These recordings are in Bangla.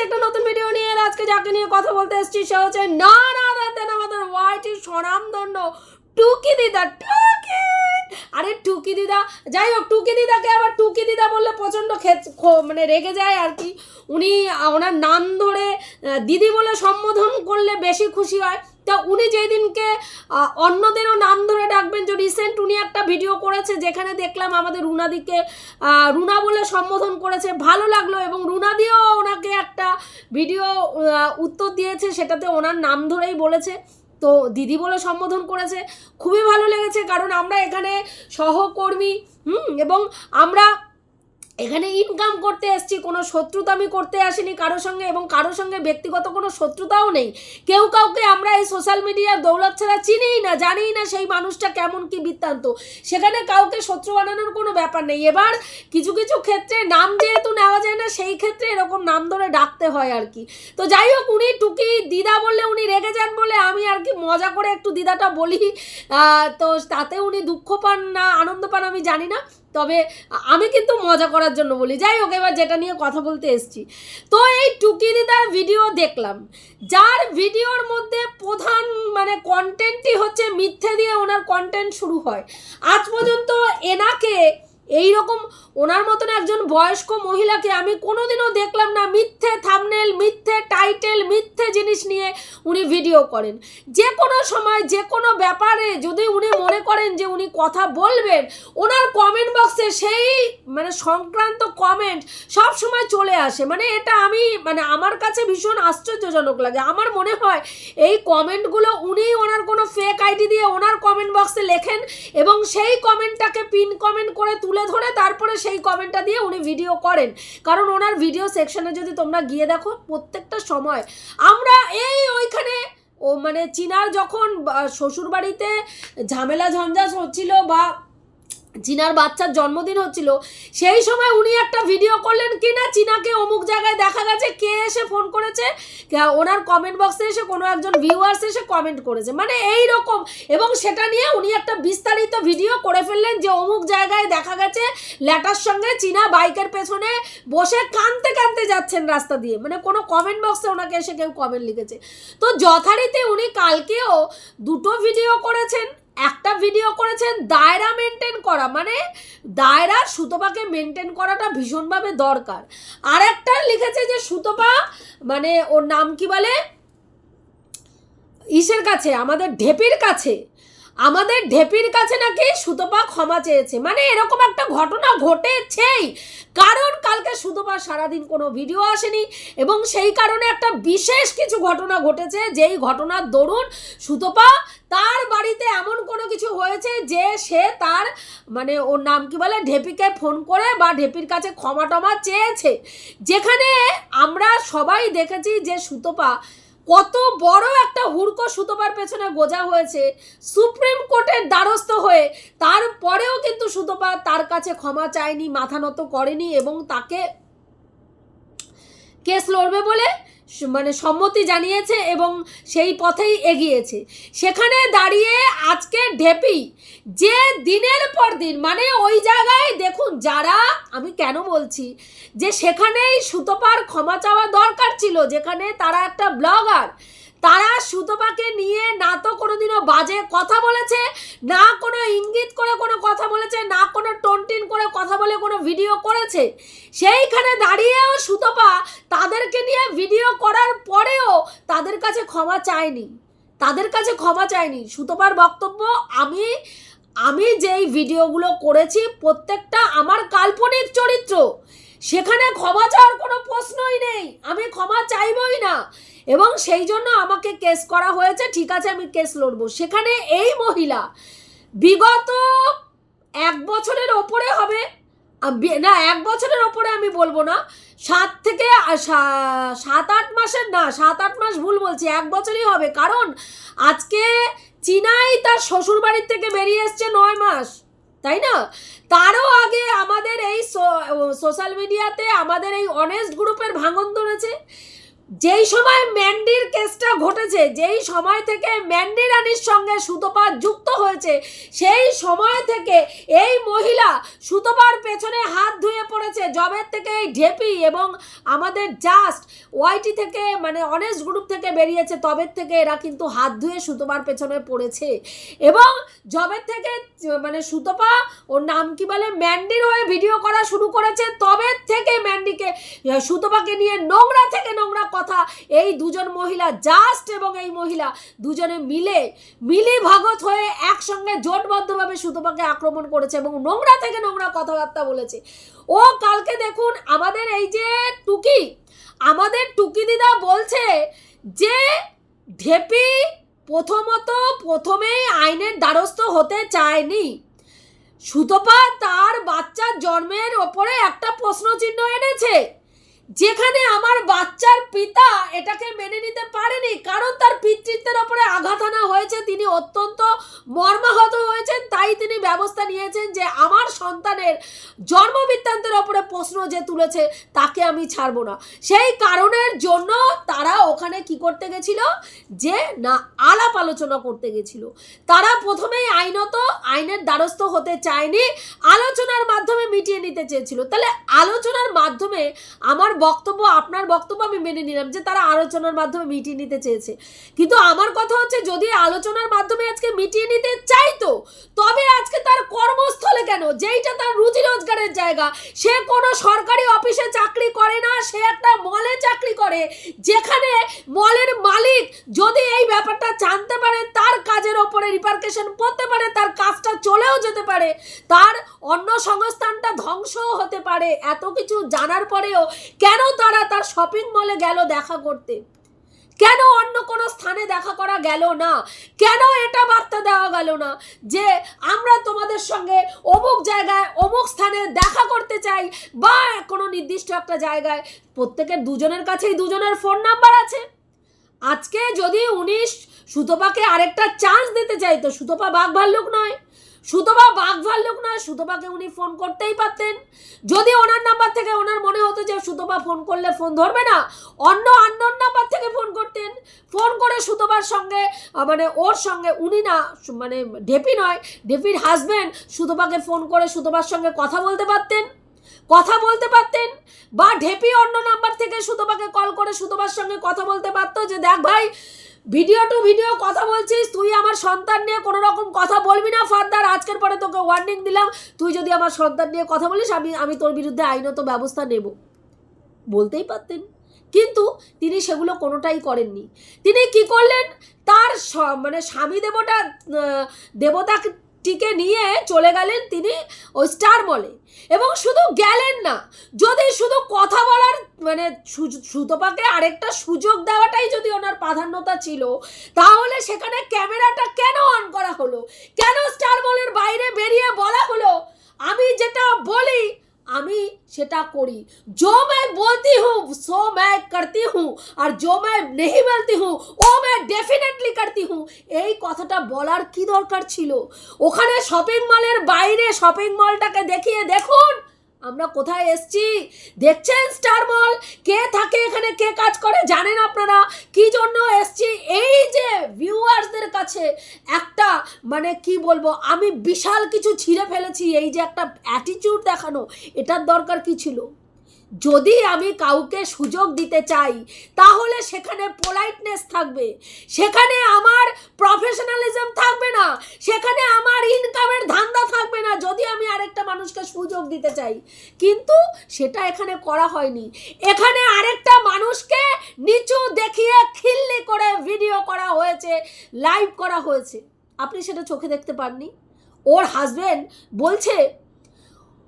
এসেছি একটা নতুন ভিডিও নিয়ে আজকে যাকে নিয়ে কথা বলতে এসেছি, সে হচ্ছে না না না দেন আমাদের ওয়াইটি স্বনামধন্য টুকি দিদা, টুকি! আরে টুকি দিদা, যাই হোক, টুকি দিদাকে আবার টুকি দিদা বললে প্রচণ্ড খেত মানে রেগে যায় আর কি। উনি ওনার নাম ধরে দিদি বলে সম্বোধন করলে বেশি খুশি হয়। তা উনি যেই দিনকে অন্যদেরও নাম ধরে ডাকবেন, যে রিসেন্ট উনি একটা ভিডিও করেছে যেখানে দেখলাম আমাদের রুনাদিকে রুনা বলে সম্বোধন করেছে। ভালো লাগল এবং রুনাদিও ওনাকে একটা ভিডিও উত্তর দিয়েছে, সেটাতে ওনার নাম ধরেই বলেছে। তো দিদি বলে সম্বোধন করেছে। খুবই ভালো লেগেছে কারণ আমরা এখানে সহকর্মী, হুম, এবং আমরা এখানে ইনকাম করতে এসেছি, কোনো শত্রুতা আমি করতে আসিনি কারোর সঙ্গে এবং কারও সঙ্গে ব্যক্তিগত কোনো শত্রুতাও নেই। কেউ কাউকে আমরা এই সোশ্যাল মিডিয়ার দৌলত ছাড়া চিনিই না, জানিই না সেই মানুষটা কেমন, কি বৃত্তান্ত। সেখানে কাউকে শত্রু বানানোর কোনো ব্যাপার নেই। এবার কিছু কিছু ক্ষেত্রে নাম যেহেতু নেওয়া যায় না, সেই ক্ষেত্রে এরকম নাম ধরে ডাকতে হয় আর কি। তো যাই হোক, উনি টুকি দিদা বললে উনি রেগে যান বলে আমি আর কি মজা করে একটু দিদাটা বলি। তো তাতে উনি দুঃখ পান না, আনন্দ পান আমি জানি না। তবে আমি কিন্তু মজা করার জন্য বলি, যাই হোক এবার যেটা নিয়ে কথা বলতে এসছি। তো এই টুকি দিদার ভিডিও দেখলাম, যার ভিডিওর মধ্যে প্রধান মানে কন্টেন্টই হচ্ছে মিথ্যে দিয়ে ওনার কন্টেন্ট শুরু হয়। আজ পর্যন্ত এনাকে এই রকম ওনার মতন একজন বয়স্ক মহিলাকে আমি কোনোদিনও দেখলাম না। মিথ্যে থামনেল মিথ্যে টাইটেল মিথ্যে জিনিস নিয়ে উনি ভিডিও করেন। যে কোনো সময়, যে কোনো ব্যাপারে যদি উনি মনে করেন যে উনি কথা বলবেন, ওনার কমেন্ট বক্সে সেই মানে সংক্রান্ত কমেন্ট সব সময় চলে আসে। মানে এটা আমি মানে আমার কাছে ভীষণ আশ্চর্যজনক লাগে। আমার মনে হয় এই কমেন্টগুলো উনি ওনার কোনো ফেক আইডি দিয়ে ওনার কমেন্ট বক্সে লেখেন এবং সেই কমেন্টটাকে পিন কমেন্ট করে তুলে ধরে তারপরে সেই কমেন্টটা দিয়ে উনি ভিডিও করেন। কারণ ওনার ভিডিও সেকশনে যদি তোমরা গিয়ে দেখো, প্রত্যেকটা সময় আমরা এই ওইখানে, ও মানে চিনার যখন শ্বশুরবাড়িতে ঝামেলা ঝঞ্ঝাস হচ্ছিল বা চিনার বাচ্চার জন্মদিন হচ্ছিল, সেই সময় উনি একটা ভিডিও করলেন কি না চিনাকে অমুক জায়গায় দেখা গেছে, কে এসে ফোন করেছে ওনার কমেন্ট বক্সে এসে কোনো একজন ভিউয়ার্স এসে কমেন্ট করেছে। মানে এই রকম, এবং সেটা নিয়ে উনি একটা বিস্তারিত ভিডিও করে ফেললেন যে অমুক জায়গায় দেখা গেছে, ল্যাটার সঙ্গে চীনা বাইকের পেছনে বসে কানতে কানতে যাচ্ছেন রাস্তা দিয়ে। মানে কোনো কমেন্ট বক্সে ওনাকে এসে কেউ কমেন্ট লিখেছে। তো যথারীতি উনি কালকেও দুটো ভিডিও করেছেন একটা ভিডিও করেছেন, দায়রা মেনটেন করা মানে দায়রা সুতপাকে মেনটেন করাটা ভীষণভাবে দরকার। আর একটা লিখেছে যে সুতপা মানে ওর নাম কি বলে? ইসের কাছে, আমাদের ঢেপির কাছে। আমাদের ঢেপির কাছে নাকি সুতপা ক্ষমা চেয়েছে। মানে এরকম একটা ঘটনা ঘটেছেই। কারণ কালকে সুতপা সারাদিন কোনো ভিডিও আসেনি এবং সেই কারণে একটা বিশেষ কিছু ঘটনা ঘটেছে। যেই ঘটনার দরুন সুতপা তার বাড়িতে এমন কোনো কিছু হয়েছে যে সে তার মানে ওর নাম কি বলে, ঢেপিকে ফোন করে বা ঢেপির কাছে ক্ষমা টমা চেয়েছে। যেখানে আমরা সবাই দেখেছি যে সুতপা কত বড় একটা হুড়কো সুতোপার পেছনে গোজা হয়েছে। সুপ্রিম কোর্টের দ্বারস্থ হয়ে তারপরেও কিন্তু সুতপা তার কাছে ক্ষমা চায়নি, মাথা নত করেনি এবং তাকে কেস লড়বে বলে মানে সম্মতি জানিয়েছে এবং সেই পথেই এগিয়েছে। সেখানে দাঁড়িয়ে আজকে ঢেপি, যে দিনের পর দিন মানে ওই জায়গায় দেখুন যারা, আমি কেন বলছি, যে সেখানেই সুতপার ক্ষমা চাওয়া দরকার ছিল, যেখানে তারা একটা ব্লগার তারা সুতপাকে নিয়ে না তো কোনোদিনও বাজে কথা বলেছে, না কোনো ইঙ্গিত করে কোনো কথা বলেছে, না কোনো টনটিন করে কথা বলে কোনো ভিডিও করেছে। সেইখানে দাঁড়িয়েও সুতপা তাদেরকে নিয়ে ভিডিও করার পরেও তাদের কাছে ক্ষমা চায়নি। তাদের কাছে ক্ষমা চায়নি। সুতপার বক্তব্য, আমি আমি যেই ভিডিওগুলো করেছি, প্রত্যেকটা আমার কাল্পনিক চরিত্র। সেখানে ক্ষমা চাওয়ার কোনো প্রশ্নই নেই। আমি ক্ষমা চাইবই না। এবং সেই জন্য আমাকে কেস করা হয়েছে। ঠিক আছে, আমি কেস লড়বো। সেখানে এই মহিলা বিগত এক বছরের ওপরে হবে। না, এক বছরের ওপরে আমি বলব না। সাত থেকে সাত আট মাসের না, সাত আট মাস ভুল বলছি, এক বছরই হবে। কারণ আজকে চীনাই তার শ্বশুর বাড়ির থেকে বেরিয়ে এসছে নয় মাস। তাই না? তারও আগে আমাদের এই সোশ্যাল মিডিয়াতে আমাদের এই অনেস্ট গ্রুপের ভাঙন ধরেছে। যেই সময় ম্যান্ডির কেসটা ঘটেছে, যেই সময় থেকে ম্যান্ডি রানীর সঙ্গে সুতপা যুক্ত হয়েছে, সেই সময় থেকে এই মহিলা সুতপার পেছনে হাত ধুয়ে পড়েছে। জবের থেকে এই ঢেপি এবং আমাদের জাস্ট ওয়াইটি থেকে মানে অনেস্ট গ্রুপ থেকে বেরিয়েছে, তবের থেকে এরা কিন্তু হাত ধুয়ে সুতপার পেছনে পড়েছে। এবং জবের থেকে মানে সুতপা, ওর নাম কি বলে, ম্যান্ডির হয়ে ভিডিও করা শুরু করেছে, তবের থেকে ম্যান্ডিকে, সুতপাকে নিয়ে নোংরা থেকে নোংরা কথা, এই দুজন মহিলা জাস্ট এবং এই মহিলা দুজনে মিলে, মিলি ভাগত হয়ে একসঙ্গে জোটবদ্ধভাবে সুতপাকে আক্রমণ করেছে এবং নোংরা থেকে নোংরা কথাবার্তা বলেছে। ও কালকে দেখুন আমাদের এই যে টুকি, আমাদের টুকি দিদা বলছে যে ঢেপি প্রথমত প্রথমেই আইনের দ্বারস্থ হতে চায়নি। সুতপা তার বাচ্চার জন্মের ওপরে একটা প্রশ্নচিহ্ন এনেছে। যেখানে আমার বাচ্চার পিতা এটাকে মেনে নিতে পারেনি, কারণ তার পিতৃত্বের ওপরে আঘাত আনা হয়েছে, তিনি অত্যন্ত মর্মাহত হয়েছেন, তাই তিনি ব্যবস্থা নিয়েছেন যে আমার সন্তানের জন্মবৃত্তান্তের ওপরে প্রশ্ন যে তুলেছে, তাকে আমি ছাড়বো না। সেই কারণের জন্য তারা ওখানে কি করতে গেছিল? যে না, আলাপ আলোচনা করতে গেছিল। তারা প্রথমেই আইনত, আইনের দ্বারস্থ হতে চায়নি, আলোচনার মাধ্যমে মিটিয়ে নিতে চেয়েছিল। তাহলে আলোচনার মাধ্যমে আমার বক্তব্য, আপনার বক্তব্য আমি মেনে নিলাম যে তারা আলোচনার মাধ্যমে মিটিয়ে নিতে চেয়েছে। কিন্তু আমার কথা হচ্ছে, যদি আলোচনার মাধ্যমে আজকে মিটিয়ে নিতে চাইতো তবে আজকে তার কর্মস্থলে কেন? যেইটা তার রুজি রোজগারের জায়গা, সে কোনো সরকারি অফিসে চাকরি করে না, সে একটা মলে চাকরি করে, যেখানে মলের মালিক যদি এই ব্যাপারটা জানতে পারে, তার কাজের ওপরে রিপার্কেশন পড়তে পারে, তার কাজটা চলেও যেতে পারে, তার অন্য সংস্থানটা ধ্বংসও হতে পারে, এত কিছু জানার পরেও কেন তারা তার শপিং মলে গেল দেখা করতে? কেন অন্য কোনো স্থানে দেখা করা গেল না? কেন এটা বার্তা দেওয়া গেল না? যে আমরা তোমাদের সঙ্গে অমুক জায়গায়, অমুক স্থানে দেখা করতে চাই বা কোনো নির্দিষ্ট একটা জায়গায়, প্রত্যেকের দুজনের কাছেই দুজনের ফোন নাম্বার আছে। আজকে যদি উনি সুতপাকে আরেকটা চান্স দিতে চাইতো, সুতপা বাঘ ভাল্লুক নয়। সুতপা বাঘ ভাল্লুক নয়, সুতপাকে উনি ফোন করতেই পারতেন। যদি ওনার নাম্বার থেকে ওনার মনে হতো যে সুতপা ফোন করলে ফোন ধরবে না, অন্য আন্নোর নাম্বার থেকে ফোন করতেন। ফোন করে সুতপার সঙ্গে মানে ওর সঙ্গে, উনি না মানে ডেপি নয়, ডেপির হাজবেন্ড সুতপাকে ফোন করে সুতপার সঙ্গে কথা বলতে পারতেন। কথা বলতে পারতেন, বা ঢেপি অন্য নাম্বার থেকে সুতপাকে কল করে সুতপার সঙ্গে কথা বলতে পারতো যে, দেখ ভাই ভিডিও টু ভিডিও কথা বলছিস তুই আমার সন্তান নিয়ে কোনো রকম কথা বলবি না ফার্দার আজকের পরে তোকে ওয়ার্নিং দিলাম তুই যদি আমার সন্তান নিয়ে কথা বলিস আমি আমি তোর বিরুদ্ধে আইনত ব্যবস্থা নেব। বলতেই পারতেন। কিন্তু তিনি সেগুলো কোনোটাই করেননি। তিনি কি করলেন? তার মানে স্বামী দেবতা আহ, দেবতাটিকে নিয়ে চলে গেলেন তিনি ওই স্টার মলে। এবং শুধু গেলেন না, যদি শুধু কথা বলার মানে সুতোপাকে সুতপাকে আরেকটা সুযোগ দেওয়াটাই যদি ওনার প্রাধান্যতা ছিল, তাহলে সেখানে ক্যামেরাটা কেন অন করা হলো? কেন স্টার মলের বাইরে বেরিয়ে বলা হলো আমি যেটা বলি আমি সেটা করি जो मैं बोलती हूँ सो मैं करती हूँ আর जो मैं नहीं बोलती हूँ ও मैं डेफिनेटली करती हूँ এই কথাটা বলার কি দরকার ছিল ওখানে শপিং মলের বাইরে শপিং মলটাকে দেখিয়ে দেখুন আমরা কোথায় এসছি? দেখছেন স্টার মল? কে থাকে এখানে? কে কাজ করে? জানেন আপনারা? কি জন্য এসছি? এই যে ভিউয়ার্সদের কাছে একটা মানে কি বলব, আমি বিশাল কিছু ছিঁড়ে ফেলেছি। এই যে একটা অ্যাটিটিউড দেখানো, এটার দরকার কি ছিল? যদি আমি কাউকে সুযোগ দিতে চাই, তাহলে সেখানে পোলাইটনেস থাকবে। সেখানে আমার প্রফেশনালিজম থাকবে না। সেখানে আমার ইনকামের ধান্দা থাকবে না, যদি আমি আরেকটা মানুষকে সুযোগ দিতে চাই। কিন্তু সেটা এখানে করা হয়নি। এখানে আরেকটা মানুষকে নিচু দেখিয়ে খিল্লি করে ভিডিও করা হয়েছে লাইভ করা হয়েছে। আপনি সেটা চোখে দেখতে পাননি? ওর হাজবেন্ড বলছে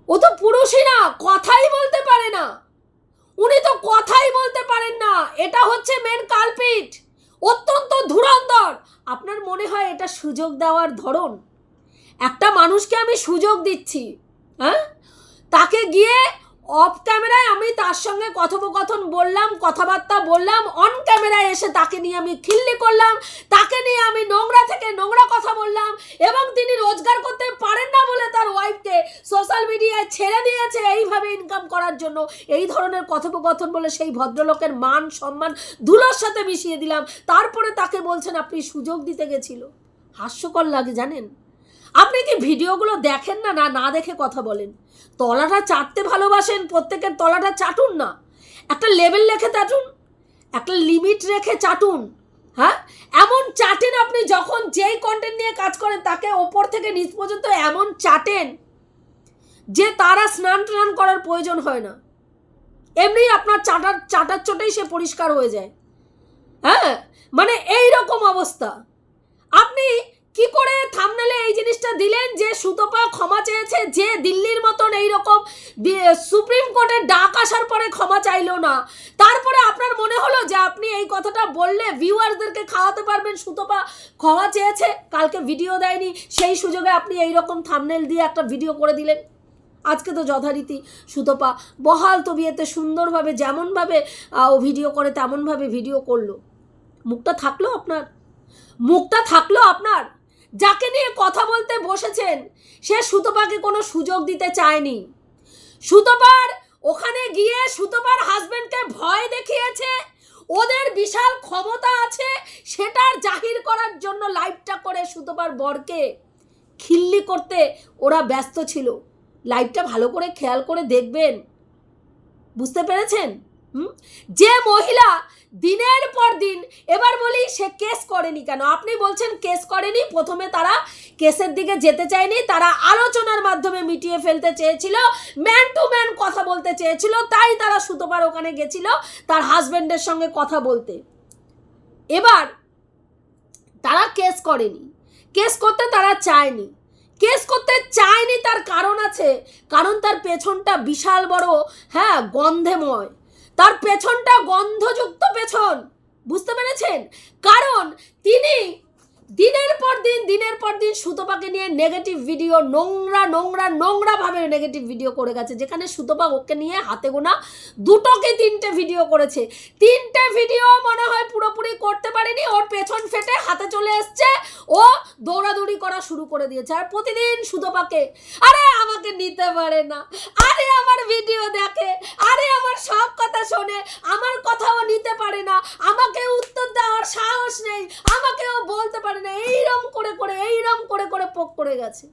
ও তো পুরুষই না, কথাই বলতে পারে না। উনি তো কথাই বলতে পারেন না, এটা হচ্ছে মেন কালপিট অত্যন্ত ধুরন্ধর। আপনার মনে হয় এটা সুযোগ দেওয়ার ধরন? একটা মানুষকে আমি সুযোগ দিচ্ছি হ্যাঁ? তাকে গিয়ে অফ ক্যামেরায় আমি তার সঙ্গে কথোপকথন বললাম, কথাবার্তা বললাম অন ক্যামেরায় এসে তাকে নিয়ে আমি খিল্লি করলাম, তাকে নিয়ে আমি নোংরা থেকে নোংরা কথা বললাম এবং তিনি রোজগার করতে পারেন না বলে তার ওয়াইফকে সোশ্যাল মিডিয়ায় ছেড়ে দিয়েছে। এইভাবে ইনকাম করার জন্য এই ধরনের কথোপকথন বলে সেই ভদ্রলোকের মান, সম্মান ধুলোর সাথে মিশিয়ে দিলাম। তারপরে তাকে বলছেন, আপনি সুযোগ দিতে গেছিল। হাস্যকর লাগে, জানেন? আপনি কি ভিডিওগুলো দেখেন না না না দেখে কথা বলেন? তলাটা চাটতে ভালোবাসেন, প্রত্যেকের তলাটা চাটুন না। একটা লেভেল রেখে চাটুন, একটা লিমিট রেখে চাটুন হ্যাঁ? এমন চাটেন আপনি যখন যেই কন্টেন্ট নিয়ে কাজ করেন, তাকে ওপর থেকে নিচ পর্যন্ত এমন চাটেন যে তারা স্নান টান করার প্রয়োজন হয় না। এমনি আপনার চাটার চাটার চোটেই সে পরিষ্কার হয়ে যায়। হ্যাঁ? মানে এই রকম অবস্থা। আপনি কি করে থামনেলে এই জিনিসটা দিলেন যে সুতপা ক্ষমা চেয়েছে? যে দিল্লির মতন এইরকম সুপ্রিম কোর্টের ডাক আসার পরে ক্ষমা চাইলো না। তারপরে আপনার মনে হলো যে আপনি এই কথাটা বললে ভিউয়ারদেরকে খাওয়াতে পারবেন, সুতপা ক্ষমা চেয়েছে? কালকে ভিডিও দেয়নি। সেই সুযোগে আপনি এই রকম থামনেল দিয়ে একটা ভিডিও করে দিলেন। আজকে তো যথারীতি, সুতপা বহাল তবিয়েতে সুন্দরভাবে, যেমনভাবে ও ভিডিও করে, তেমনভাবে ভিডিও করল। মুখটা থাকল আপনার? মুখটা থাকল আপনার? যাকে নিয়ে কথা বলতে বসেছেন, সে সুতপাকে কোনো সুযোগ দিতে চায়নি। সুতপার ওখানে গিয়ে সুতপার হাজবেন্ডকে ভয় দেখিয়েছে, ওদের বিশাল ক্ষমতা আছে, সেটার জাহির করার জন্য লাইভটা করে সুতপার বরকে খিল্লি করতে ওরা ব্যস্ত ছিল। লাইভটা ভালো করে খেয়াল করে দেখবেন। বুঝতে পেরেছেন? যে মহিলা দিনের পর দিন, এবার বলি সে কেস করেনি কেন? আপনি বলছেন কেস করেনি, প্রথমে তারা কেসের দিকে যেতে চায়নি, তারা আলোচনার মাধ্যমে মিটিয়ে ফেলতে চেয়েছিল ম্যান টু ম্যান কথা বলতে চেয়েছিল, তাই তারা সুতোবার ওখানে গেছিল তার হাজবেন্ডের সঙ্গে কথা বলতে। এবার তারা কেস করেনি। কেস করতে তারা চায়নি। কেস করতে চায়নি তার কারণ আছে, কারণ তার পেছনটা বিশাল বড় হ্যাঁ গন্ধেময়। তার পেছনটা গন্ধযুক্ত পেছন। বুঝতে পেরেছেন? কারণ তিনি দিনের পর দিন, দিনের পর দিন সুতপাকে নিয়ে নেগেটিভ ভিডিও নোংরা নোংরা নোংরা ভাবে নেগেটিভ ভিডিও করে গেছে। যেখানে সুতপা ওকে নিয়ে হাতে গোনা দুটোকে তিনটে ভিডিও করেছে। তিনটে ভিডিও মনে হয় পুরোপুরি করতে পারেনি, ওর পেছন ফেটে হাতে চলে এসছে। ও দৌড়াদৌড়ি করা শুরু করে দিয়েছে। আর প্রতিদিন সুতপাকে, আরে আমাকে নিতে পারে না। আরে আমার ভিডিও দেখে আরে আমার সব কথা শোনে, আমার কথাও নিতে পারে না, আমাকে উত্তর দেওয়ার সাহস নেই, আমাকেও বলতে পারে না, এইরম করে করে, এইরম করে করে পোক করে গেছে।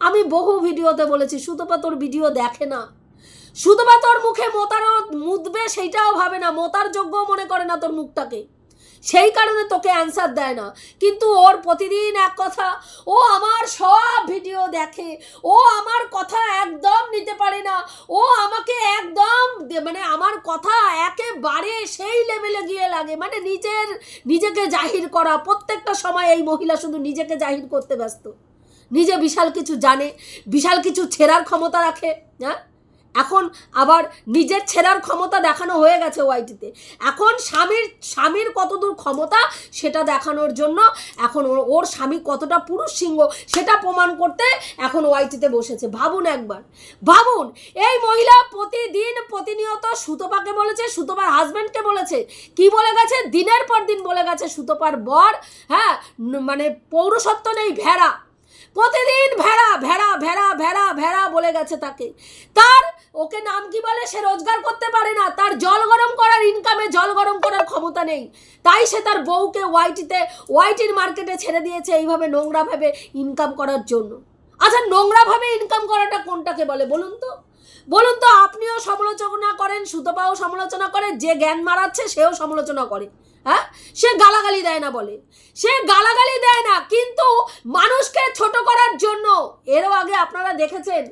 আমি বহু ভিডিওতে বলেছি, সুতপা তোর ভিডিও দেখে না। সুতপা তোর মুখে মোতারও মুদবে, সেইটাও ভাবে না, মোতার যোগ্য মনে করে না তোর মুখটাকে। সেই কারণে তোকে অ্যান্সার দেয় না। কিন্তু ওর প্রতিদিন এক কথা, ও আমার সব ভিডিও দেখে, ও আমার কথা একদম নিতে পারে না, ও আমাকে একদম মানে আমার কথা একেবারে সেই লেভেলে গিয়ে লাগে। মানে নিজের, নিজেকে জাহির করা। প্রত্যেকটা সময় এই মহিলা শুধু নিজেকে জাহির করতে ব্যস্ত। নিজে বিশাল কিছু জানে, বিশাল কিছু ছেঁড়ার ক্ষমতা রাখে হ্যাঁ? এখন আবার নিজের ছেঁড়ার ক্ষমতা দেখানো হয়ে গেছে ওয়াইটিতে। এখন স্বামীর স্বামীর কতদূর ক্ষমতা সেটা দেখানোর জন্য এখন ওর- স্বামী কতটা পুরুষ সিংহ সেটা প্রমাণ করতে এখন ওয়াইটিতে বসেছে। ভাবুন একবার। ভাবুন, এই মহিলা প্রতিদিন প্রতিনিয়ত সুতপাকে বলেছে, সুতপার হাজব্যান্ডকে বলেছে। কি বলে গেছে? দিনের পর দিন বলে গেছে সুতপার বর হ্যাঁ মানে পৌরসত্ব নেই, ভেড়া। প্রতিদিন ভেড়া ভেড়া ভেড়া ভেড়া ভেড়া বলে গেছে তাকে। তার, ওকে নাম কি বলে? সে রোজগার করতে পারে না। তার জল গরম করার ইনকামে জল গরম করার ক্ষমতা নেই। তাই সে তার বউকে ওয়াইটিতে ওয়াইটির মার্কেটে ছেড়ে দিয়েছে এইভাবে নোংরাভাবে ইনকাম করার জন্য। আচ্ছা নোংরাভাবে ইনকাম করাটা কোনটাকে বলে বলুন তো? বলুন তো, আপনিও সমালোচনা করেন, সুতপাও সমালোচনা করে, যে জ্ঞান মারাচ্ছে সেও সমালোচনা করে। হ্যাঁ? সে গালাগালি দেয় না বলে। সে গালাগালি দেয় না, কিন্তু মানুষকে ছোট করার জন্য। এরও আগে আপনারা দেখেছেন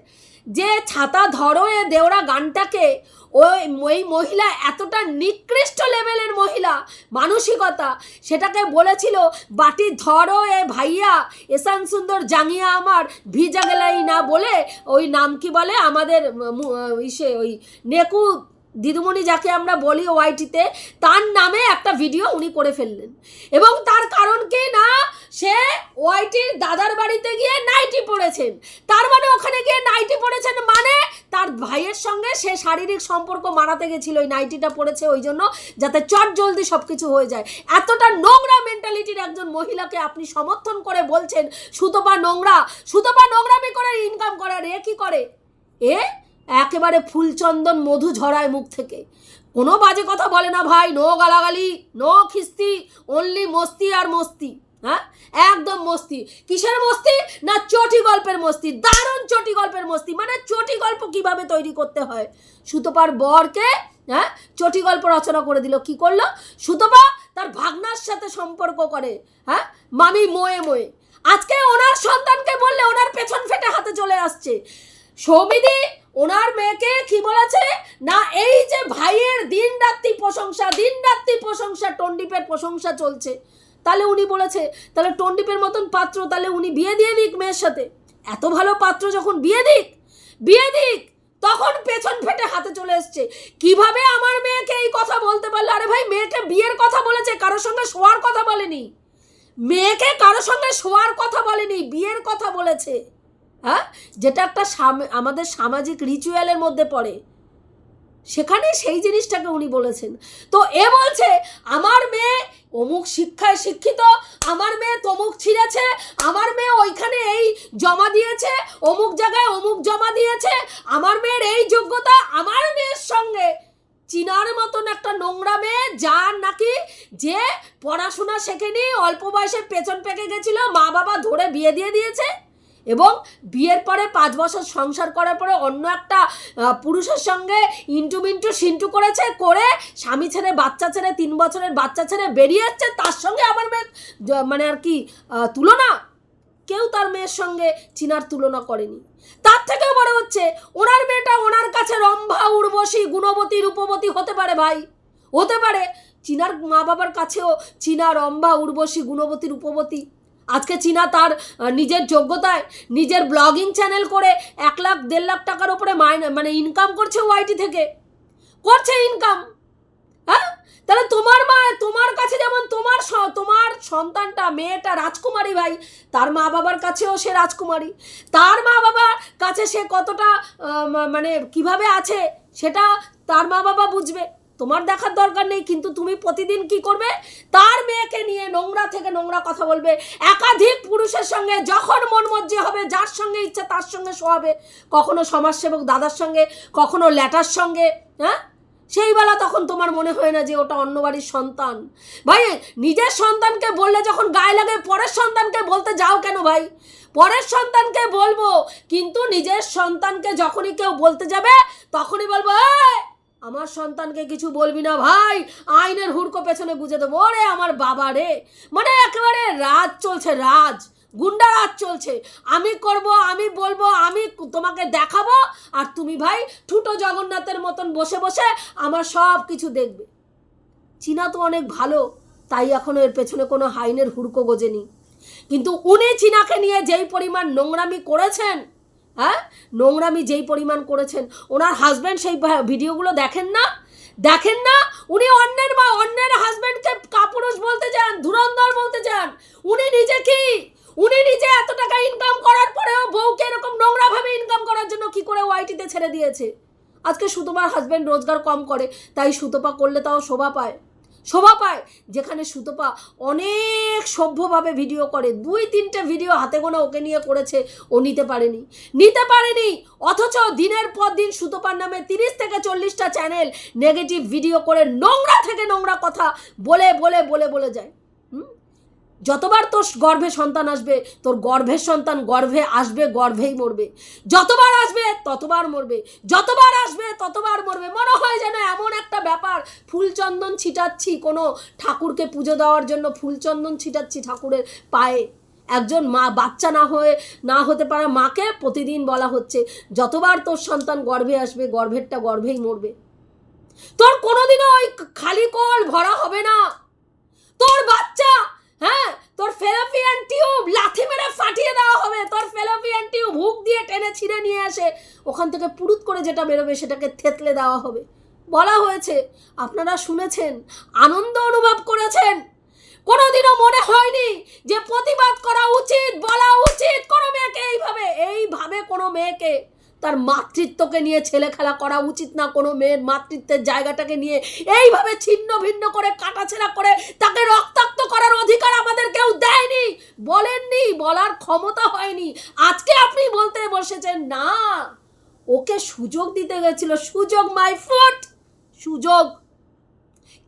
যে ছাতা ধরো এ দেওরা গানটাকে, ওই ওই মহিলা এতটা নিকৃষ্ট লেভেলের মহিলা, মানসিকতা, সেটাকে বলেছিল, বাটি ধরো এ ভাইয়া, এসান সুন্দর জাঙ্গিয়া আমার, ভিজা গেলাই না বলে, ওই নাম কি বলে আমাদের ইসে ওই নেকু দিদিমণি যাকে আমরা বলি ওয়াইটিতে তার নামে একটা ভিডিও উনি করে ফেললেন। এবং তার কারণ কি না, সে ওয়াইটির দাদার বাড়িতে গিয়ে নাইটি পড়েছেন তার মানে ওখানে গিয়ে নাইটি পড়েছেন মানে তার ভাইয়ের সঙ্গে সে শারীরিক সম্পর্ক মারাতে গেছিল ওই নাইটিটা পড়েছে ওই জন্য যাতে চট জলদি সব কিছু হয়ে যায়। এতটা নোংরা মেন্টালিটির একজন মহিলাকে আপনি সমর্থন করে বলছেন, সুতপা নোংরা, সুতপা নোংরামি করে ইনকাম করার, এ কি করে? এ একেবারে ফুলচন্দন মধু ঝরায় মুখ থেকে। কোনো বাজে কথা বলে না ভাই, নো গালাগালি, নো খিস্তি অনলি মস্তি আর মস্তি হ্যাঁ? একদম মস্তি। কিসের মস্তি? না চটি গল্পের মস্তি, দারুণ চটি গল্পের মস্তি। মানে চটি গল্প কীভাবে তৈরি করতে হয়? সুতপার বরকে হ্যাঁ চটি গল্প রচনা করে দিল, কি করল? সুতপা তার ভাগনার সাথে সম্পর্ক করে হ্যাঁ মামি মোয়ে মোয়ে। আজকে ওনার সন্তানকে বললে ওনার পেছন ফেটে হাতে চলে আসছে। সৌমিদি ওনার মেয়েকে কি বলেছে? না, এই যে ভাইয়ের দিন রাত্রি প্রশংসা, দিন রাত্রি প্রশংসা, টন্ডিপের প্রশংসা চলছে। তাহলে উনি বলেছে, তাহলে টন্ডিপের মতন পাত্র তাহলে উনি বিয়ে দিয়ে দিক মেয়ের সাথে। এত ভালো পাত্র যখন বিয়ে দিক বিয়ে দিক, তখন পেছন ফেটে হাতে চলে এসছে। কীভাবে আমার মেয়েকে এই কথা বলতে পারল? আরে ভাই, মেয়েকে বিয়ের কথা বলেছে, কারোর সঙ্গে শোয়ার কথা বলেনি। মেয়েকে কারোর সঙ্গে শোয়ার কথা বলেনি, বিয়ের কথা বলেছে। হ্যাঁ? যেটা একটা আমাদের সামাজিক রিচুয়ালের মধ্যে পড়ে। সেখানে সেই জিনিসটাকে উনি বলেছেন। তো এ বলছে, আমার মেয়ে অমুক শিক্ষায় শিক্ষিত, আমার মেয়ে তমুক ছিঁড়েছে, আমার মেয়ে ওইখানে এই জমা দিয়েছে, অমুক জায়গায় অমুক জমা দিয়েছে, আমার মেয়ের এই যোগ্যতা আমার মেয়ের সঙ্গে। চিনার মতন একটা নোংরা মেয়ে, যার নাকি যে পড়াশোনা শেখেনি, অল্প বয়সে পেছন পেকে গেছিল, মা বাবা ধরে বিয়ে দিয়ে দিয়েছে। এবং বিয়ের পরে পাঁচ বছর সংসার করার পরে অন্য একটা পুরুষের সঙ্গে ইন্টু মিন্টু সিন্টু করেছে, করে স্বামী ছেড়ে বাচ্চা ছেড়ে তিন বছরের বাচ্চা ছেড়ে বেরিয়ে যাচ্ছে তার সঙ্গে আমার মানে আর কি তুলনা। কেউ তার মেয়ের সঙ্গে চিনার তুলনা করেনি। তার থেকেও বড় হচ্ছে, ওনার মেয়েটা ওনার কাছে রম্ভা, উর্বশী, গুণবতী, রূপবতী হতে পারে ভাই। হতে পারে। চীনার মা বাবার কাছেও চীনা, রম্ভা, উর্বশী, গুণবতী, রূপবতী। আজকে চীনা তার নিজের যোগ্যতায় নিজের ব্লগিং চ্যানেল করে এক লাখ, দেড় লাখ টাকার উপরে মাইনে মানে ইনকাম করছে ওয়াইটি থেকে। করছে ইনকাম হ্যাঁ? তাহলে তোমার মা, তোমার কাছে যেমন তোমার তোমার সন্তানটা, মেয়েটা রাজকুমারী ভাই, তার মা বাবার কাছেও সে রাজকুমারী। তার মা বাবার কাছে সে কতটা মানে কীভাবে আছে, সেটা তার মা বাবা বুঝবে। তোমার দেখার দরকার নেই কিন্তু তুমি প্রতিদিন কি করবে? তার মেয়েকে নিয়ে নোংরা থেকে নোংরা কথা বলবে। একাধিক পুরুষের সঙ্গে যখন মন মর্জি হবে যার সঙ্গে ইচ্ছা তার সঙ্গে শোয়াবে। কখনো সমাজসেবক দাদার সঙ্গে কখনো ল্যাটার সঙ্গে হ্যাঁ? সেই বেলা তখন তোমার মনে হয় না যে ওটা অন্য বাড়ির সন্তান। ভাই নিজের সন্তানকে বললে যখন গায়ে লাগে পরের সন্তানকে বলতে যাও কেন ভাই? পরের সন্তানকে বলব কিন্তু নিজের সন্তানকে যখনই কেউ বলতে যাবে তখনই বলব "এই, আমার সন্তানকে কিছু বলবি না ভাই? আইনের হুড়কো পেছনে গুজে দেবো। ওরে আমার বাবা রে। মানে একেবারে রাজ চলছে, রাজ। গুন্ডা রাজ চলছে। আমি করব, আমি বলব, আমি তোমাকে দেখাবো। আর তুমি ভাই ঠুটো জগন্নাথের মতন বসে বসে আমার সব কিছু দেখবে। চীনা তো অনেক ভালো, তাই এখনও এর পেছনে কোনো হাইনের হুড়কো গোজেনি। কিন্তু উনি চীনাকে নিয়ে যেই পরিমাণ নোংরামি করেছেন হ্যাঁ? নোংরামি যেই পরিমাণ করেছেন, ওনার হাজব্যান্ড সেই ভিডিওগুলো দেখেন না? দেখেন না? উনি অন্যের বা অন্যের হাজব্যান্ডকে কাপুরুষ বলতে চান, ধুরন্ধর বলতে চান। উনি নিজে কি? উনি নিজে এত টাকা ইনকাম করার পরেও বউকে এরকম নোংরাভাবে ইনকাম করার জন্য কি করে ওয়াইটিতে ছেড়ে দিয়েছে? আজকে সুতপার হাজব্যান্ড রোজগার কম করে, তাই সুতপা করলে তাও শোভা পায়। শোভা পায়, যেখানে সুতপা অনেক সভ্যভাবে ভিডিও করে। দুই, তিনটে ভিডিও হাতে গোনা ওকে নিয়ে করেছে, ও নিতে পারেনি। নিতে পারেনি, অথচ দিনের পর দিন সুতপার নামে তিরিশ থেকে চল্লিশটা চ্যানেল নেগেটিভ ভিডিও করে নোংরা থেকে নোংরা কথা বলে বলে বলে বলে যায়? যতবার তোর গর্ভে সন্তান আসবে, তোর গর্ভের সন্তান গর্ভে আসবে, গর্ভেই মরবে। যতবার আসবে, ততবার মরবে। যতবার আসবে, ততবার মরবে মনে হয় যেন এমন একটা ব্যাপার। ফুলচন্দন ছিটাচ্ছি, কোনো ঠাকুরকে পুজো দেওয়ার জন্য ফুলচন্দন ছিটাচ্ছি ঠাকুরের পায়ে। একজন মা, বাচ্চা না হয়ে, না হতে পারা মাকে প্রতিদিন বলা হচ্ছে, যতবার তোর সন্তান গর্ভে আসবে, গর্ভেরটা গর্ভেই মরবে। তোর কোনোদিনও ওই খালি কল ভরা হবে না। তোর বাচ্চা হ্যাঁ তোর ফেলোপিয়ান টিউব লাথি মেরে ফাটিয়ে দেওয়া হবে। তোর ফেলোপিয়ান টিউব হুক দিয়ে টেনে ছিঁড়ে নিয়ে আসে ওখান থেকে পুরুত করে যেটা বেরোবে সেটাকে থেতলে দেওয়া হবে। বলা হয়েছে। আপনারা শুনেছেন, আনন্দ অনুভব করেছেন। কোনোদিনও মনে হয়নি যে প্রতিবাদ করা উচিত, বলা উচিত কোনো মেয়েকে এইভাবে। এইভাবে কোনো মেয়েকে, তার মাতৃত্বকে নিয়ে ছেলে খেলা করা উচিত না, কোনো মেয়ের মাতৃত্বের জায়গাটাকে নিয়ে এইভাবে ছিন্ন ভিন্ন করে, কাটাছেড়া করে, তাকে রক্তাক্ত করার অধিকার আমাদের কেউ দেয়নি, বলেননি, বলার ক্ষমতা হয়নি। আজকে আপনি বলতে বসেছেন, না, ওকে সুযোগ দিতে গেছিল, সুযোগ মাই ফুট। সুযোগ।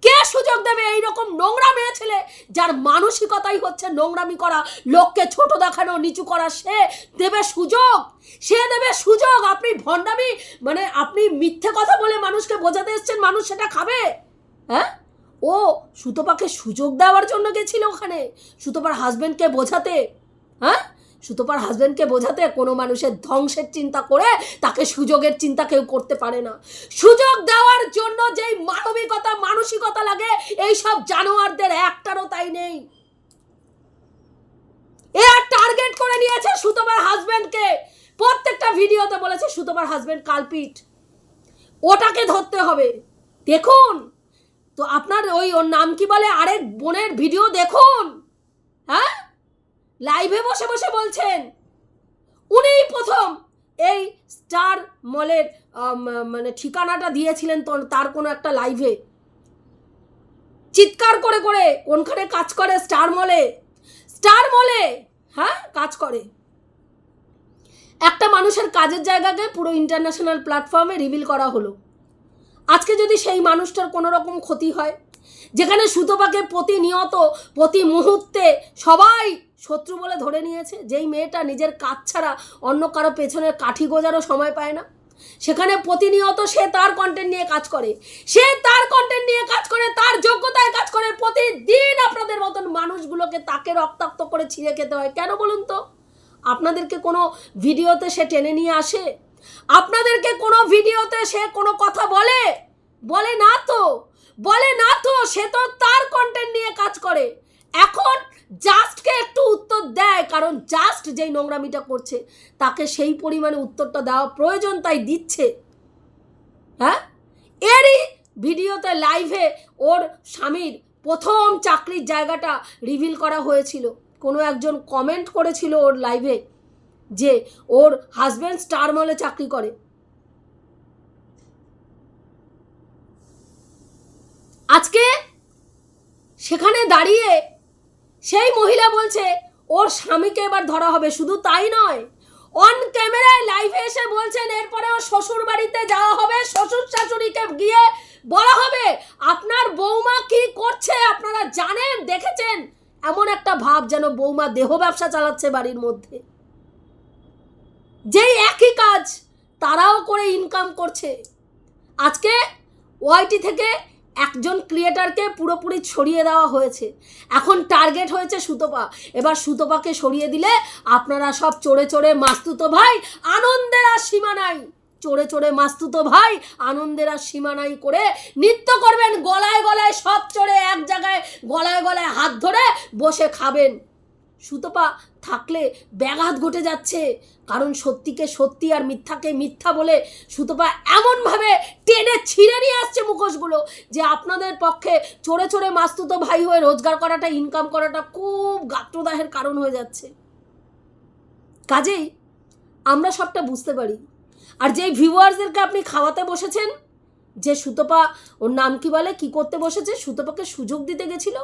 কে সুযোগ দেবে এইরকম নোংরা মেয়ে ছেলে যার মানসিকতাই হচ্ছে নোংরামি করা, লোককে ছোট দেখানো, নিচু করা? সে দেবে সুযোগ। সে দেবে সুযোগ। আপনি ভণ্ডামি মানে আপনি মিথ্যে কথা বলে মানুষকে বোঝাতে এসছেন, মানুষ সেটা খাবে। হ্যাঁ? ও সুতপাকে সুযোগ দেওয়ার জন্য গেছিল ওখানে, সুতপার হাজবেন্ডকে বোঝাতে। হ্যাঁ? সুতপার হাজবেন্ডকে বোঝাতে কোনো মানুষের ধ্বংসের চিন্তা করে তাকে সুযোগের চিন্তা কেউ করতে পারে না। সুযোগ দেওয়ার জন্য যেই মানবিকতা, মানসিকতা লাগে, এই সব জানোয়ারদের একটারও তাই নেই। এ আর টার্গেট করে নিয়েছে সুতপার হাজবেন্ডকে প্রত্যেকটা ভিডিওতে বলেছে সুতপার হাজবেন্ড কালপিট। ওটাকে ধরতে হবে। দেখুন, তো আপনার ওই ওর নাম কি বলে? আরেক বোনের ভিডিও দেখুন। হ্যাঁ? লাইভে বসে বসে বলছেন। উনিই প্রথম এই স্টার মলের মানে ঠিকানাটা দিয়েছিলেন তার কোনো একটা লাইভে চিৎকার করে করে কোনখানে কাজ করে স্টার মলে স্টার মলে হ্যাঁ কাজ করে। একটা মানুষের কাজের জায়গাকে পুরো ইন্টারন্যাশনাল প্ল্যাটফর্মে রিভিল করা হলো। আজকে যদি সেই মানুষটার কোনো রকম ক্ষতি হয়, যেখানে সুতপাকে প্রতিনিয়ত, প্রতি মুহূর্তে সবাই শত্রু বলে ধরে নিয়েছে, যেই মেয়েটা নিজের কাজ ছাড়া অন্য কারও পেছনের কাঠি গোজারও সময় পায় না। সেখানে প্রতিনিয়ত সে তার কন্টেন্ট নিয়ে কাজ করে। সে তার কন্টেন্ট নিয়ে কাজ করে, তার যোগ্যতায় কাজ করে। প্রতিদিন আপনাদের মতন মানুষগুলোকে তাকে রক্তাক্ত করে ছিঁড়ে খেতে হয়। কেন বলুন তো? আপনাদেরকে কোনো ভিডিওতে সে টেনে নিয়ে আসে? আপনাদেরকে কোনো ভিডিওতে সে কোনো কথা বলে? বলে না তো? বলে না তো? সে তো তার কন্টেন্ট নিয়ে কাজ করে। এখন জাস্টকে একটু উত্তর দেয়, কারণ জাস্ট যেই নোংরামিটা করছে, তাকে সেই পরিমাণে উত্তরটা দেওয়া প্রয়োজন তাই দিচ্ছে। হ্যাঁ? এরই ভিডিওতে লাইভে ওর স্বামীর প্রথম চাকরির জায়গাটা রিভিল করা হয়েছিল। কোনো একজন কমেন্ট করেছিল ওর লাইভে যে ওর হাজব্যান্ড স্টার মলে চাকরি করে। আজকে সেখানে দাঁড়িয়ে সেই মহিলা বলছে, ওর স্বামীকে এবার ধরা হবে, শুধু তাই নয়। অন ক্যামেরায় লাইভে এসে বলছেন এরপরে ওর শ্বশুর বাড়িতে যাওয়া হবে শ্বশুর শাশুড়িকে গিয়ে বলা হবে, আপনার বৌমা কি করছে, আপনারা জানেন, দেখেছেন? এমন একটা ভাব যেন বৌমা দেহ ব্যবসা চালাচ্ছে বাড়ির মধ্যে। যেই একই কাজ তারাও করে ইনকাম করছে। আজকে ওয়াইটি থেকে একজন ক্রিয়েটারকে পুরোপুরি ছড়িয়ে দেওয়া হয়েছে। এখন টার্গেট হয়েছে সুতপা। এবার সুতপাকে সরিয়ে দিলে আপনারা সব চড়ে চড়ে মাস্তুতো ভাই, আনন্দের আর সীমা নাই। চড়ে চড়ে মাস্তুতো ভাই, আনন্দের আর সীমা নাই করে নৃত্য করবেন। গলায় গলায় সব চড়ে এক জায়গায় গলায় গলায় হাত ধরে বসে খাবেন। সুতপা থাকলে ব্যাঘাত ঘটে যাচ্ছে। কারণ সত্যিকে সত্যি আর মিথ্যাকে মিথ্যা বলে সুতপা এমনভাবে টেনে ছিঁড়ে নিয়ে আসছে মুখোশগুলো যে আপনাদের পক্ষে চড়ে চড়ে মাস্তুতো ভাই হয়ে রোজগার করাটা ইনকাম করাটা খুব গাত্রদাহের কারণ হয়ে যাচ্ছে। কাজেই আমরা সবটা বুঝতে পারি। আর যেই ভিউয়ার্সদেরকে আপনি খাওয়াতে বসেছেন, যে সুতপা ওর নাম কি বলে, কি করতে বসেছে, সুতপাকে সুযোগ দিতে গেছিল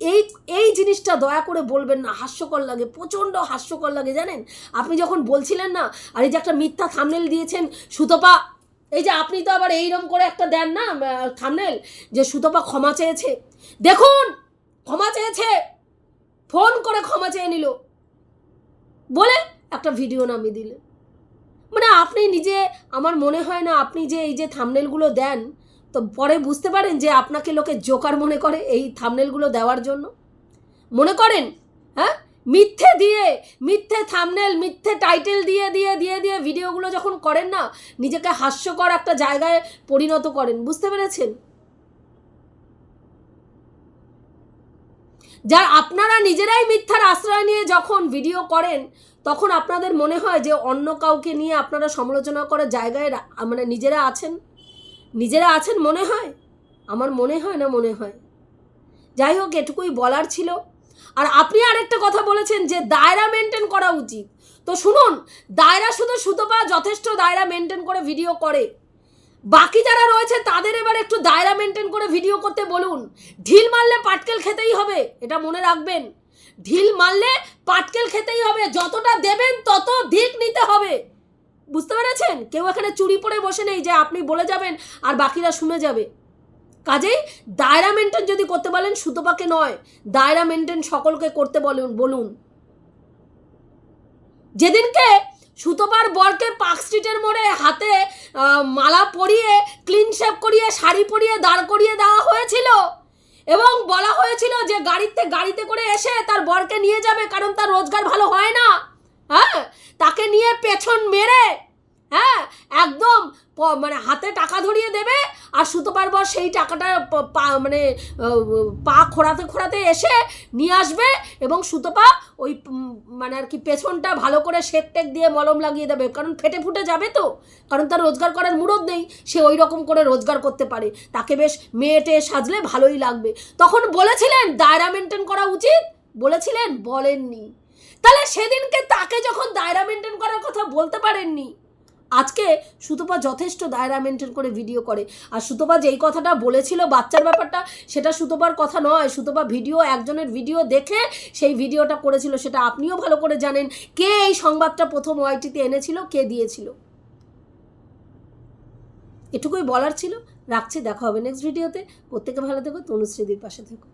এই এই জিনিসটা দয়া করে বলবেন না, হাস্যকর লাগে, প্রচণ্ড হাস্যকর লাগে, জানেন? আপনি যখন বলছিলেন না, আর এই যে একটা মিথ্যা থামনেল দিয়েছেন, সুতপা, এই যে আপনি তো আবার এইরকম করে একটা দেন না থামনেল যে সুতপা ক্ষমা চেয়েছে। দেখুন, ক্ষমা চেয়েছে, ফোন করে ক্ষমা চেয়ে নিল। বলে একটা ভিডিও নামিয়ে দিলেন মানে আপনি নিজে, আমার মনে হয় না, আপনি যে এই যে থামনেলগুলো দেন তো পরে বুঝতে পারেন যে আপনাকে লোকে জোকার মনে করে এই থামনেলগুলো দেওয়ার জন্য। মনে করেন? হ্যাঁ? মিথ্যে দিয়ে, মিথ্যে থামনেল মিথ্যে টাইটেল দিয়ে দিয়ে দিয়ে দিয়ে ভিডিওগুলো যখন করেন না, নিজেকে হাস্যকর একটা জায়গায় পরিণত করেন। বুঝতে পেরেছেন? যা আপনারা নিজেরাই মিথ্যার আশ্রয় নিয়ে যখন ভিডিও করেন, তখন আপনাদের মনে হয় যে অন্য কাউকে নিয়ে আপনারা সমালোচনা করার জায়গায় মানে নিজেরা আছেন? নিজেরা আছেন মনে হয়? আমার মনে হয় না মনে হয়। যাই হোক, এটুকুই বলার ছিল। আর আপনি আরেকটা কথা বলেছেন যে দায়রা মেনটেন করা উচিত। তো শুনুন, দায়রা শুধু সুতপা যথেষ্ট, দায়রা মেনটেন করে ভিডিও করে। বাকি যারা রয়েছে, তাদের এবার একটু দায়রা মেনটেন করে ভিডিও করতে বলুন। ঢিল মারলে পাটকেল খেতেই হবে, এটা মনে রাখবেন। ঢিল মারলে পাটকেল খেতেই হবে, যতটা দেবেন তত দিক নিতে হবে। বুঝতে পেরেছেন? কেউ এখানে চুরি পরে বসে নেই যে আপনি বলে যাবেন আর বাকিরা শুনে যাবে। কাজেই দায়রা মেনটেন যদি করতে বলেন, সুতপাকে নয়, দায়রা মেনটেন সকলকে করতে বলুন বলুন। যেদিনকে সুতপার বরকে পার্ক স্ট্রিটের মোড়ে হাতে মালা পরিয়ে ক্লিন শেপ করিয়ে, শাড়ি পরিয়ে, দাঁড় করিয়ে দেওয়া হয়েছিল, এবং বলা হয়েছিল যে গাড়িতে গাড়িতে করে এসে তার বরকে নিয়ে যাবে কারণ তার রোজগার ভালো হয় না। হ্যাঁ? তাকে নিয়ে পেছন মেরে হ্যাঁ? একদম মানে হাতে টাকা ধরিয়ে দেবে আর সুতোপার বর সেই টাকাটা পা- মানে পা খোঁড়াতে খোঁড়াতে এসে নিয়ে আসবে এবং সুতোপা ওই মানে আর কি পেছনটা ভালো করে শেক টেক দিয়ে মলম লাগিয়ে দেবে। কারণ ফেটে ফুটে যাবে তো। কারণ তার রোজগার করার মুরদ নেই। সে ওই রকম করে রোজগার করতে পারে। তাকে বেশ মেয়েটে সাজলে ভালোই লাগবে। তখন বলেছিলেন, দায়রা মেনটেন করা উচিত? বলেছিলেন, বলেননি। তাহলে সেদিনকে তাকে যখন দায়রা মেনটেন করার কথা বলতে পারেননি, আজকে সুতপা যথেষ্ট দায়রা মেনটেন করে ভিডিও করে। আর সুতপা যেই কথাটা বলেছিল বাচ্চার ব্যাপারটা, সেটা সুতপার কথা নয়। সুতপা ভিডিও একজনের ভিডিও দেখে সেই ভিডিওটা করেছিল, সেটা আপনিও ভালো করে জানেন। কে এই সংবাদটা প্রথম ওয়াইটিতে এনেছিল, কে দিয়েছিল? এটুকুই বলার ছিল। রাখছি, দেখা হবে নেক্সট ভিডিওতে প্রত্যেকে ভালো থেকো, তনুশ্রীদির পাশে থেকো।